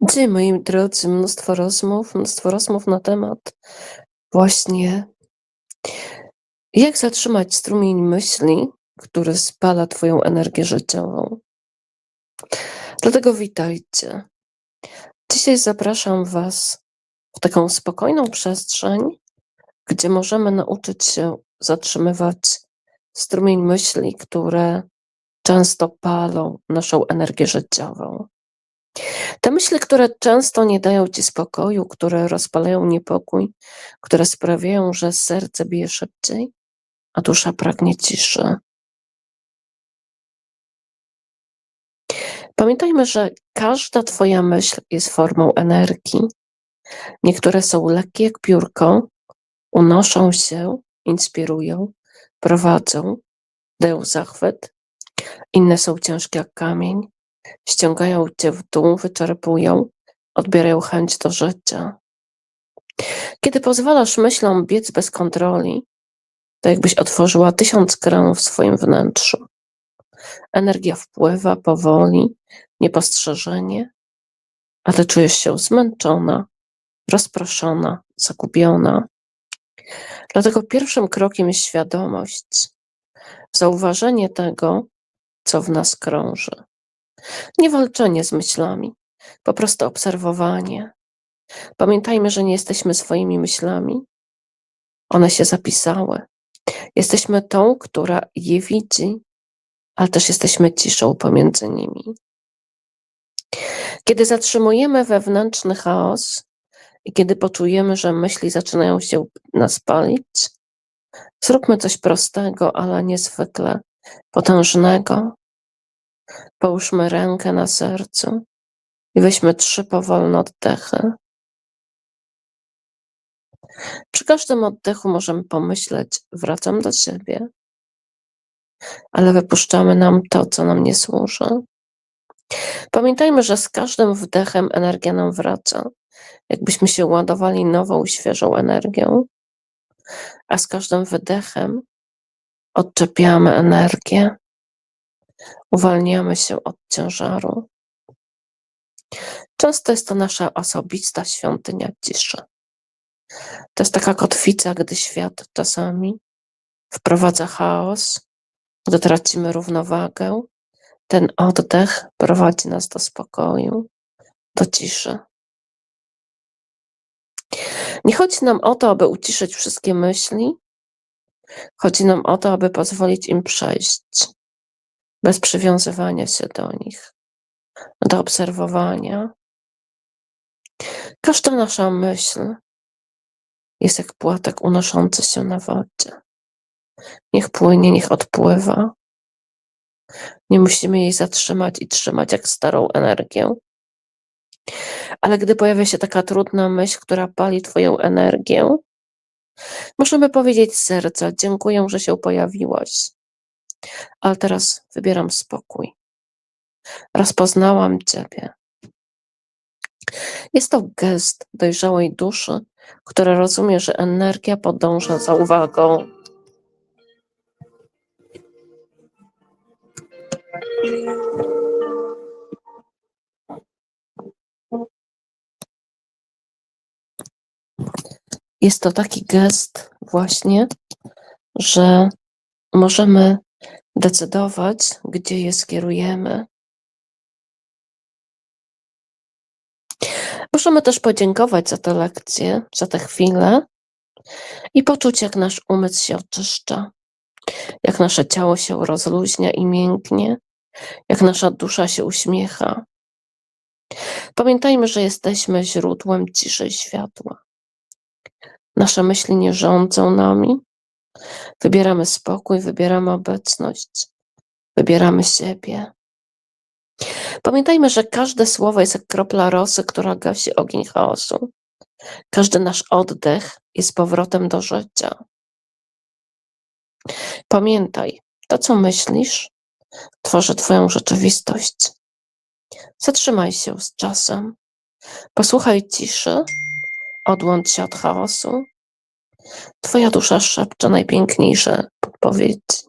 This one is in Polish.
Dzisiaj, moi drodzy, mnóstwo rozmów, mnóstwo rozmów na temat właśnie jak zatrzymać strumień myśli, który spala Twoją energię życiową. Dlatego witajcie. Dzisiaj zapraszam Was w taką spokojną przestrzeń, gdzie możemy nauczyć się zatrzymywać strumień myśli, które często palą naszą energię życiową. Te myśli, które często nie dają ci spokoju, które rozpalają niepokój, które sprawiają, że serce bije szybciej, a dusza pragnie ciszy. Pamiętajmy, że każda Twoja myśl jest formą energii. Niektóre są lekkie jak piórko, unoszą się, inspirują, prowadzą, dają zachwyt. Inne są ciężkie jak kamień, ściągają cię w dół, wyczerpują, odbierają chęć do życia. Kiedy pozwalasz myślom biec bez kontroli, to jakbyś otworzyła tysiąc kranów w swoim wnętrzu. Energia wpływa powoli, niepostrzeżenie, a ty czujesz się zmęczona, rozproszona, zagubiona. Dlatego pierwszym krokiem jest świadomość, zauważenie tego, co w nas krąży. Nie walczenie z myślami, po prostu obserwowanie. Pamiętajmy, że nie jesteśmy swoimi myślami. One się zapisały. Jesteśmy tą, która je widzi, ale też jesteśmy ciszą pomiędzy nimi. Kiedy zatrzymujemy wewnętrzny chaos i kiedy poczujemy, że myśli zaczynają się nas palić, zróbmy coś prostego, ale niezwykle potężnego. Połóżmy rękę na sercu i weźmy trzy powolne oddechy. Przy każdym oddechu możemy pomyśleć, wracam do siebie, ale wypuszczamy nam to, co nam nie służy. Pamiętajmy, że z każdym wdechem energia nam wraca, jakbyśmy się ładowali nową, świeżą energią, a z każdym wydechem odczepiamy energię, uwalniamy się od ciężaru. Często jest to nasza osobista świątynia ciszy. To jest taka kotwica, gdy świat czasami wprowadza chaos, gdy tracimy równowagę. Ten oddech prowadzi nas do spokoju, do ciszy. Nie chodzi nam o to, aby uciszyć wszystkie myśli, chodzi nam o to, aby pozwolić im przejść, bez przywiązywania się do nich, do obserwowania. Każda nasza myśl jest jak płatek unoszący się na wodzie. Niech płynie, niech odpływa. Nie musimy jej zatrzymać i trzymać jak starą energię. Ale gdy pojawia się taka trudna myśl, która pali Twoją energię, możemy powiedzieć serca: Dziękuję, że się pojawiłaś. Ale teraz wybieram spokój. Rozpoznałam Ciebie. Jest to gest dojrzałej duszy, która rozumie, że energia podąża za uwagą. Jest to taki gest właśnie, że możemy decydować, gdzie je skierujemy. Możemy też podziękować za tę lekcję, za tę chwilę i poczuć, jak nasz umysł się oczyszcza, jak nasze ciało się rozluźnia i mięknie, jak nasza dusza się uśmiecha. Pamiętajmy, że jesteśmy źródłem ciszy i światła. Nasze myśli nie rządzą nami. Wybieramy spokój, wybieramy obecność, wybieramy siebie. Pamiętajmy, że każde słowo jest jak kropla rosy, która gasi ogień chaosu. Każdy nasz oddech jest powrotem do życia. Pamiętaj, to co myślisz, tworzy Twoją rzeczywistość. Zatrzymaj się z czasem, posłuchaj ciszy, odłącz się od chaosu. Twoja dusza szepcze najpiękniejsze podpowiedzi.